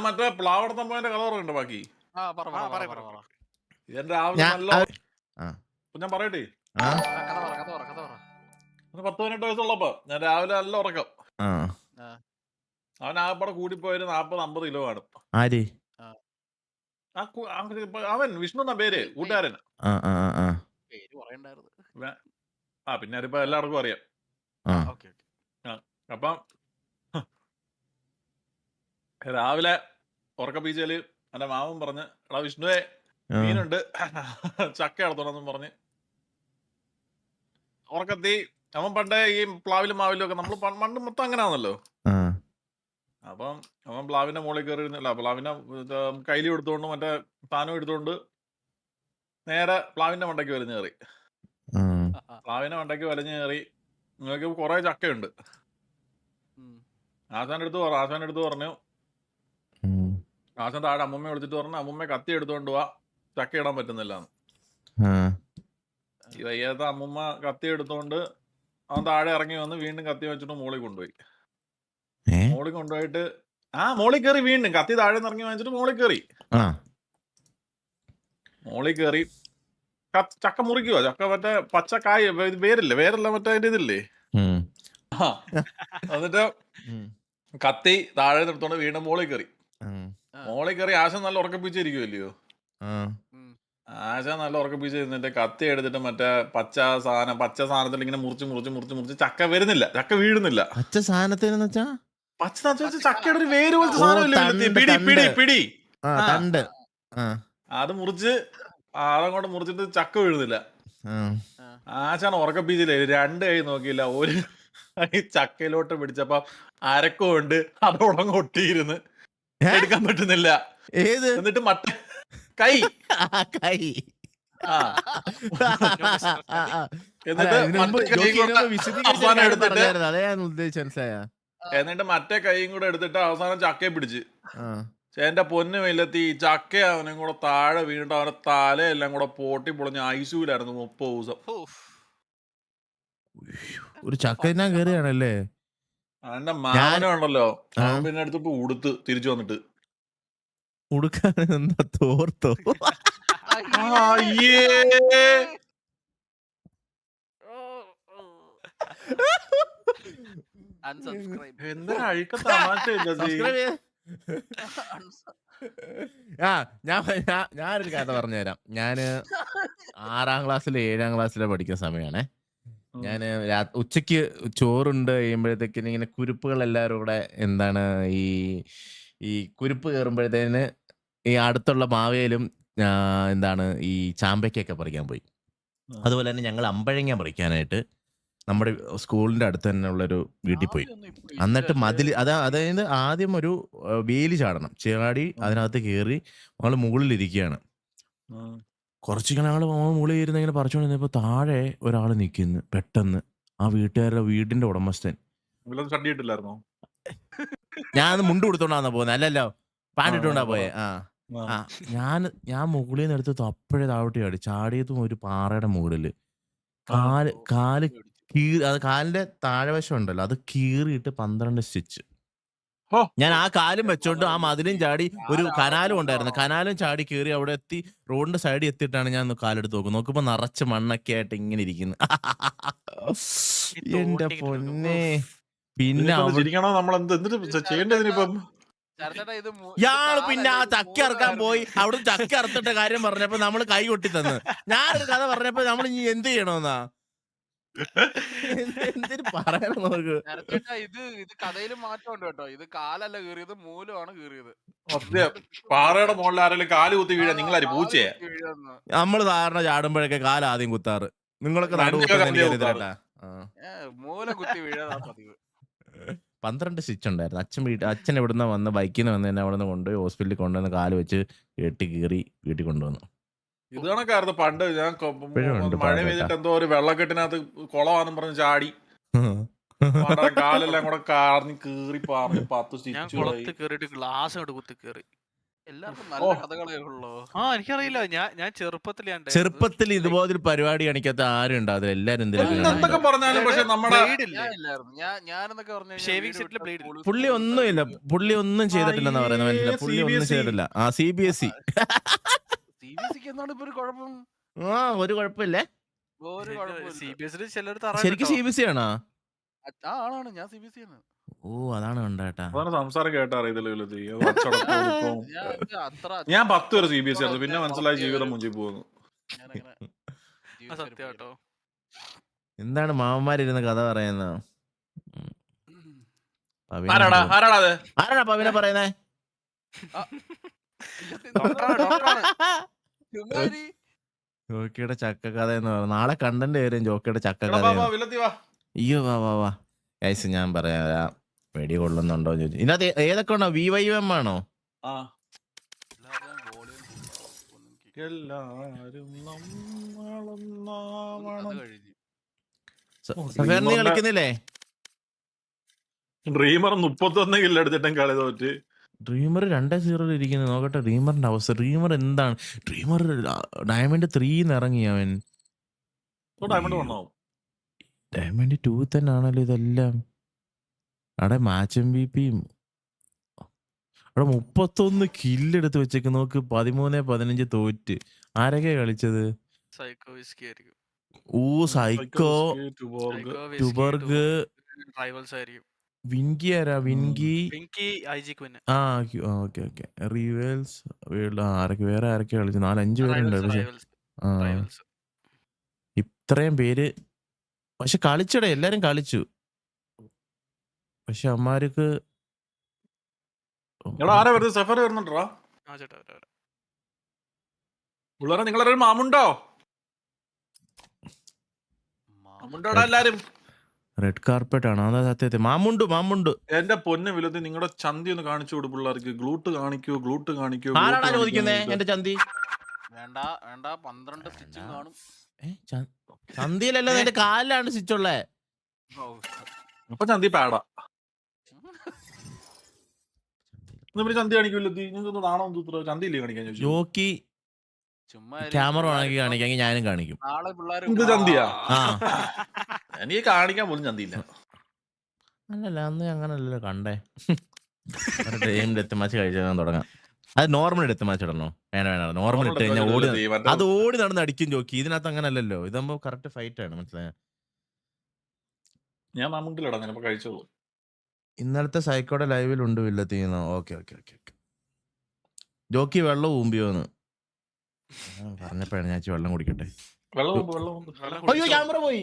മറ്റേ പ്ലാവടത്തമ്പോന്റെ കഥ പറയുന്നുണ്ട് ബാക്കി? എന്റെ ആവശ്യം ഞാൻ നല്ല പറയട്ടെ? പത്ത് പതിനെട്ട് വയസ്സുള്ളപ്പോ ഞാൻ രാവിലെ നല്ല ഉറക്കം. അവൻ ആകപ്പാടെ കൂടിപ്പോയൊരു നാപ്പത് അമ്പത് കിലോ ആണ്. ആര്? അവൻ വിഷ്ണു എന്നാ പേര്? കൂട്ടുകാരൻ. ആ പിന്നെ അതിപ്പോ എല്ലാവർക്കും അറിയാം. അപ്പം രാവിലെ ഉറക്കപ്പീച്ചയിൽ എന്റെ മാമൻ പറഞ്ഞ് എടാ വിഷ്ണുവേ. മീനുണ്ട്. ചക്ക എടുത്തോണെന്നും പറഞ്ഞ്. ഉറക്കത്തി അവൻ പണ്ടേ ഈ പ്ലാവിലും മാവിലും ഒക്കെ നമ്മൾ പണ്ട് മൊത്തം അങ്ങനെയാണല്ലോ അപ്പം അവൻ പ്ലാവിന്റെ മുകളിൽ കയറി ഇരുന്നില്ല പ്ലാവിന്റെ കയ്യിൽ എടുത്തോണ്ട് മറ്റേ താനം എടുത്തോണ്ട് നേരെ പ്ലാവിന്റെ മണ്ടയ്ക്ക് വലിഞ്ഞു കയറി. പ്ലാവിന്റെ മണ്ടയ്ക്ക് വലിഞ്ഞു കയറി. നിങ്ങൾക്ക് കുറെ ചക്കയുണ്ട്. ആശാന്റെ അടുത്ത് പറഞ്ഞു ആശാന്റെ അടുത്ത് പറഞ്ഞു. ആശാൻ താഴെ അമ്മമ്മ വിളിച്ചിട്ട് പറഞ്ഞു അമ്മമ്മ കത്തി എടുത്തോണ്ട് വാ ചക്ക ഇടാൻ പറ്റുന്നില്ല ഈ വയ്യാത്ത അമ്മമ്മ കത്തി എടുത്തോണ്ട് അവൻ താഴെ ഇറങ്ങി വന്ന് വീണ്ടും കത്തി വെച്ചിട്ട് മോളി കൊണ്ടുപോയി. മോളി മോളിൽ കൊണ്ടുപോയിട്ട് ആ മോളി കയറി വീണ്ടും. കത്തി താഴെ നിന്ന് ഇറങ്ങി വാങ്ങിച്ചിട്ട് മോളി കയറി ആ. മോളിൽ കയറി ചക്ക മുറിക്കുവോ? ചക്ക മറ്റേ പച്ചക്കായ വേരില്ലേ? വേരല്ല മറ്റേ അതിന്റെ ഇതില്ലേ. എന്നിട്ട് കത്തി താഴെ നിർത്തോണ്ട് വീണ്ടും മോളി കയറി ഉം. മോളിൽ കയറി ആശ നല്ല ഉറക്കപ്പിച്ചിരിക്കുമല്ലയോ ആശ നല്ല ഉറക്കപ്പിച്ച് ഇരുന്നിട്ട് കത്തി എടുത്തിട്ട് മറ്റേ പച്ച സാധനം പച്ച സാധനത്തിൽ ഇങ്ങനെ മുറിച്ച് മുറിച്ച് മുറിച്ച് മുറിച്ച് ചക്ക വരുന്നില്ല. ചക്ക വീഴുന്നില്ല. പച്ച സാധനത്തിന് വെച്ചാ? പച്ച ചക്കയുടെ ഒരു വേര് പോലത്തെ സാധനം പിടി പിടി പിടി. ആ ആ. തണ്ട്. ആ. അത് മുറിച്ച് ആ, അതങ്ങോട്ട് മുറിച്ചിട്ട് ചക്ക വീഴുന്നില്ല. ആശാണ് ഉറക്കപ്പിച്ചില്ലേ? രണ്ട് കൈ നോക്കിയില്ല. ഒരു ചക്കയിലോട്ട് പിടിച്ചപ്പോ അരക്കമുണ്ട്. അത് ഒട്ടിയിരുന്ന്? എടുക്കാൻ പറ്റുന്നില്ല. ഏത്? എന്നിട്ട് മട്ട കൈ. ആ, കൈ. എന്നിട്ട് മറ്റേ കൈയും കൂടെ എടുത്തിട്ട് അവസാനം ചക്കയെ പിടിച്ച്. എന്റെ പൊന്നു വെയിലത്തി ഈ ചക്ക അവനും കൂടെ താഴെ വീണിട്ട് അവന്റെ തലയെല്ലാം കൂടെ പൊട്ടി പൊളിഞ്ഞ് ഐസിയൂലായിരുന്നു മുപ്പത് ദിവസം. ഒരു ചക്ക ഞാൻ കയറിയാണല്ലേ അവന്റെ മാമനുണ്ടല്ലോ ആ. അവൻ പിന്നെ എടുത്തിട്ട് ഉടുത്ത് തിരിച്ചു വന്നിട്ട്. ഉടുക്കാൻ എന്താ തോർത്തോ? അയ്യേ. അൺസബ്സ്ക്രൈബ് എന്തൊരു അഴുക്ക തമാശയില്ല Subscribe ചെയ്യ്. ആ ഞാൻ ഞാൻ ഞാനൊരു കഥ പറഞ്ഞുതരാം. ഞാൻ ആറാം ക്ലാസ്സിലെ ഏഴാം ക്ലാസ്സിലെ പഠിക്കുന്ന സമയമാണേ. ഞാൻ ഉച്ചയ്ക്ക് ചോറുണ്ട് കഴിയുമ്പോഴത്തേക്കിന് ഇങ്ങനെ കുരുപ്പുകൾ എല്ലാവരും കൂടെ എന്താണ് ഈ ഈ കുരുപ്പ് കയറുമ്പോഴത്തേന് ഈ അടുത്തുള്ള മാവേലും ആ, എന്താണ് ഈ ചാമ്പയ്ക്കൊക്കെ പറിക്കാൻ പോയി. അതുപോലെ തന്നെ ഞങ്ങൾ അമ്പഴങ്ങ പറിക്കാനായിട്ട് നമ്മുടെ സ്കൂളിന്റെ അടുത്ത് തന്നെ ഉള്ളൊരു വീട്ടിൽ പോയി. എന്നിട്ട് മതിൽ അതാ അതായത് ആദ്യം ഒരു വേലി ചാടണം. ചാടി അതിനകത്ത് കയറി ഞങ്ങൾ മുകളിലിരിക്കുകയാണ്. കുറച്ചിങ്ങനെ ഞങ്ങൾ മുകളിൽ ഇരുന്ന് ഇങ്ങനെ പറിച്ചുകൊണ്ടിരുന്നപ്പോൾ താഴെ ഒരാൾ നിൽക്കുന്നു പെട്ടെന്ന്. ആ വീട്ടുകാരുടെ വീടിന്റെ ഉടമസ്ഥൻ. ഇട്ടില്ലായിരുന്നോ? ഞാൻ അത് മുണ്ട് കൊടുത്തോണ്ടാന്ന പോകുന്നത് അല്ലല്ലോ. പാന്റ് ഇട്ടോണ്ടാ പോയെ. ആ. ആ. ഞാൻ ഞാൻ മുകളിൽ നിന്ന് എടുത്ത് അപ്പോഴേ താഴോട്ട് ചാടി. ചാടിയതും ഒരു പാറയുടെ മുകളിൽ കാൽ കാൽ കീറി അത് കാലിന്റെ താഴെ വശം ഉണ്ടല്ലോ. അത് കീറിയിട്ട് പന്ത്രണ്ട് സ്റ്റിച്ച്. ഞാൻ ആ കാലും വെച്ചോണ്ട് ആ മതിലും ചാടി ഒരു കനാലും ഉണ്ടായിരുന്നു. കനാലും ചാടി കയറി അവിടെ എത്തി റോഡിന്റെ സൈഡിൽ എത്തിയിട്ടാണ് ഞാൻ കാലെടുത്ത് നോക്കുന്നത്. നോക്കുമ്പോ നിറച്ച് മണ്ണൊക്കെ ആയിട്ട് ഇങ്ങനെ ഇരിക്കുന്നു. എന്റെ പൊന്നെ. പിന്നെ ഇയാൾ പിന്നെ ആ ചക്ക ഇറക്കാൻ പോയി. അവിടെ ചക്ക ഇറത്തിട്ട കാര്യം പറഞ്ഞപ്പോ നമ്മൾ കൈ കൊട്ടി തന്നു ഞാനൊരു കഥ പറഞ്ഞപ്പോ നമ്മൾ ഇനി എന്ത് ചെയ്യണമെന്നാ എന്ത് എന്തിന് പറയണം നമുക്ക്? ചരച്ചേട്ടാ ഇത് ഇത് കഥയിൽ മാറ്റമുണ്ട് കേട്ടോ. ഇത് കാലല്ല കീറിയത് മൂലമാണ് കീറിയത്. സത്യം. പാറയുടെ മുകളിൽ ആരെങ്കിലും കാൽ കുത്തി വീഴാ നിങ്ങളാര് പൂച്ചയെ? കാൽ കുത്തി വീഴുമെന്ന്. നമ്മൾ സാധാരണ ചാടുമ്പോഴൊക്കെ കാല ആദ്യം കുത്താറ്. നിങ്ങളൊക്കെ രണ്ട് നടുവ് കുത്തുന്നത് കാലേ എനിക്കറിയത്തില്ല. മൂല കുത്തി വീഴാതാ പതിവ്. പന്ത്രണ്ട് സ്റ്റിച്ച് ഉണ്ടായിരുന്നു. അച്ഛൻ വീട്ടിൽ അച്ഛൻ ഇവിടുന്ന് വന്ന് ബൈക്കിൽ നിന്ന് വന്ന് എന്നെ അവിടെ നിന്ന് കൊണ്ടുപോയി ഹോസ്പിറ്റലിൽ കൊണ്ടുവന്ന് കാൽ വെച്ച് കെട്ടി കീറി വീട്ടിൽ കൊണ്ടുവന്നു. ഇത് കണക്കായിരുന്നു പണ്ട് ഞാൻ മഴ പെയ്തിട്ട് എന്തോ ഒരു വെള്ളക്കെട്ടിനകത്ത് കുളമാണെന്ന് പറഞ്ഞ് ചാടി. കാലെല്ലാം കൂടെ കാർന്ന് കീറി പാർന്ന് പത്ത് കുളത്ത് ഗ്ലാസ് അങ്ങോട്ട് കുത്തി കേറി ആ എനിക്കറിയില്ല. ഞാൻ ഞാൻ ചെറുപ്പത്തിൽ ചെറുപ്പത്തിൽ ഇതുപോലൊരു പരിപാടി കാണിക്കാത്ത ആരും ഉണ്ടാവില്ല എല്ലാരും പുള്ളി ഒന്നുമില്ല. പുള്ളി ഒന്നും ചെയ്തിട്ടില്ലെന്നാ പറയുന്നത്. മനസ്സിലായി. പുള്ളി ഒന്നും ചെയ്തിട്ടില്ല. ആ C B S E C B എന്താണ് ഇപ്പൊ ഒരു കുഴപ്പം? ആ ഒരു കുഴപ്പമില്ലേ. ഒരു സി ബി എസ് ശരിക്കും സി ബി എസ് ആണോ ആണാണ് ഞാൻ സി ബി സി ആണ് ഓ അതാണ് സംസാരം കേട്ടാ ഞാൻ അത്ര ഞാൻ പത്ത് വരെ സി ബി എസ് ആയിരുന്നു. പിന്നെ മനസ്സിലായി ജീവിതം മുഞ്ചി പോകുന്നു. എന്താണ് മാമന്മാരിരുന്ന് കഥ പറയുന്നത്? ആരാടാ? ആരാടാ ആരാടാ പവിനെ പറയുന്നേ. ചുമ്മാരി. ജോക്കിയുടെ ചക്ക കഥ എന്ന് പറഞ്ഞു നാളെ കണ്ടന്റ് വരും ജോക്കിയുടെ ചക്ക കഥ അയ്യോ വാ വാ വാ. ഗൈസ് ഞാൻ പറയാം. വെടി കൊള്ളുന്നുണ്ടോ എന്ന് ചോദിച്ചു. ഇതിനകത്ത് ഏതൊക്കെ ഉണ്ടോ? വി വൈ എം ആണോ? കളിക്കുന്നില്ലേ? ഡ്രീമർ മുപ്പത്തൊന്ന് കില്ല് എടുത്തിട്ടും കളി തോറ്റ്. ഡ്രീമർ രണ്ടേ സീറോയിൽ ഇരിക്കുന്നത് നോക്കട്ടെ ഡ്രീമറിന്റെ അവസ്ഥ. ഡ്രീമർ എന്താണ്? ഡ്രീമർ ഡയമണ്ട് ത്രീന്ന് ഇറങ്ങി അവൻ. ഡയമണ്ട് ടു തന്നെ ആണല്ലോ ഇതെല്ലാം. അവിടെ മാച്ച് എം ബി പിയും അവിടെ മുപ്പത്തൊന്ന് കില്ലെടുത്ത് വെച്ചേക്ക്. നോക്ക് പതിമൂന്ന് പതിനഞ്ച് തോറ്റ്. ആരൊക്കെ കളിച്ചത്? ആയിരിക്കും. ഊ സൈക്കോ ടുബോർഗ്. വിൻകി ആരാ? Winky Pinky I G queen ആ ഓക്കെ ഓക്കെ റിവേൽസ് ആരൊക്കെ വേറെ ആരൊക്കെ കളിച്ചു? നാലഞ്ച് പേരുണ്ട് പക്ഷെ. ആ. ഇത്രയും പേര് പക്ഷെ കളിച്ചടേ എല്ലാരും കളിച്ചു. പക്ഷെ അമ്മാർക്ക് എടാ ആരാ വരുന്നത്? സഫർ വരുന്നുണ്ടോ? ആ ചേട്ടാ വരാം, വരാം. പിള്ളേരെ നിങ്ങളൊരു മാമുണ്ടോ? മാമുണ്ടോടാ എല്ലാരും? റെഡ് കാർപ്പറ്റ് ആണ്. അതാ സത്യത്തെ. മാമുണ്ട് മാമുണ്ട്. എന്റെ പൊന്ന് വിലത് നിങ്ങളുടെ ചന്തി ഒന്ന് കാണിച്ചു കൊടു പിള്ളേർക്ക്. ഗ്ലൂട്ട് കാണിക്കൂ ഗ്ലൂട്ട് കാണിക്കൂ ആരാടാ ചോദിക്കുന്നേ? എന്റെ ചന്തി? വേണ്ട വേണ്ട. പന്ത്രണ്ട് സ്റ്റിച്ചിങ് കാണും. ഏ, ച- ചന്തിയിലല്ല എന്റെ കാലിലാണ് സ്വിച്ച് ഉള്ളേ. ഓ, അപ്പൊ ചന്തി പാടാ. എന്നാ പിന്നെ ചന്തി കാണിക്കൂലത്തി നിങ്ങൾക്ക് നാണോ തൂത്ര? ചന്തി ഇല്ലേ കാണിക്കാൻ ചോദിച്ചു ജോക്കി ചുമ്മാ ക്യാമറ പിള്ളേര് ഓണാക്കി കാണിക്കാമെങ്കിൽ ഞാനും കാണിക്കും. നാളെ ചന്തിയാ? ആ. എനിക്ക് കാണിക്കാൻ പോലും ചന്തിയില്ല. അല്ലല്ല അന്ന് അങ്ങനല്ലല്ലോ കണ്ടേ. ഗെയിം ഡെത്ത് മാച്ച് കഴിച്ചാൽ തുടങ്ങാം. അത് നോർമൽ ഡെത്ത് മാച്ച് ഇടണോ വേണ വേണ നോർമൽ ഇട്ട് കഴിഞ്ഞാൽ ഓടി അത് ഓടി നടന്ന് അടിക്കും ജോക്കി. ഇതിനകത്ത് അങ്ങനല്ലല്ലോ. ഇതാകുമ്പോ കറക്റ്റ് ഫൈറ്റ് ആണ് മനസ്സിലായ? ഞാൻ കഴിച്ചോളൂ. ഇന്നലത്തെ സൈക്കോടെ ലൈവിൽ ഉണ്ട് ഇല്ല okay okay okay okay. Jockey വെള്ളം ഊമ്പിയോന്ന്. പറഞ്ഞപ്പോഴാണ് ഞാൻ വെള്ളം കുടിക്കട്ടെ. വെള്ളം ക്യാമറ പോയി.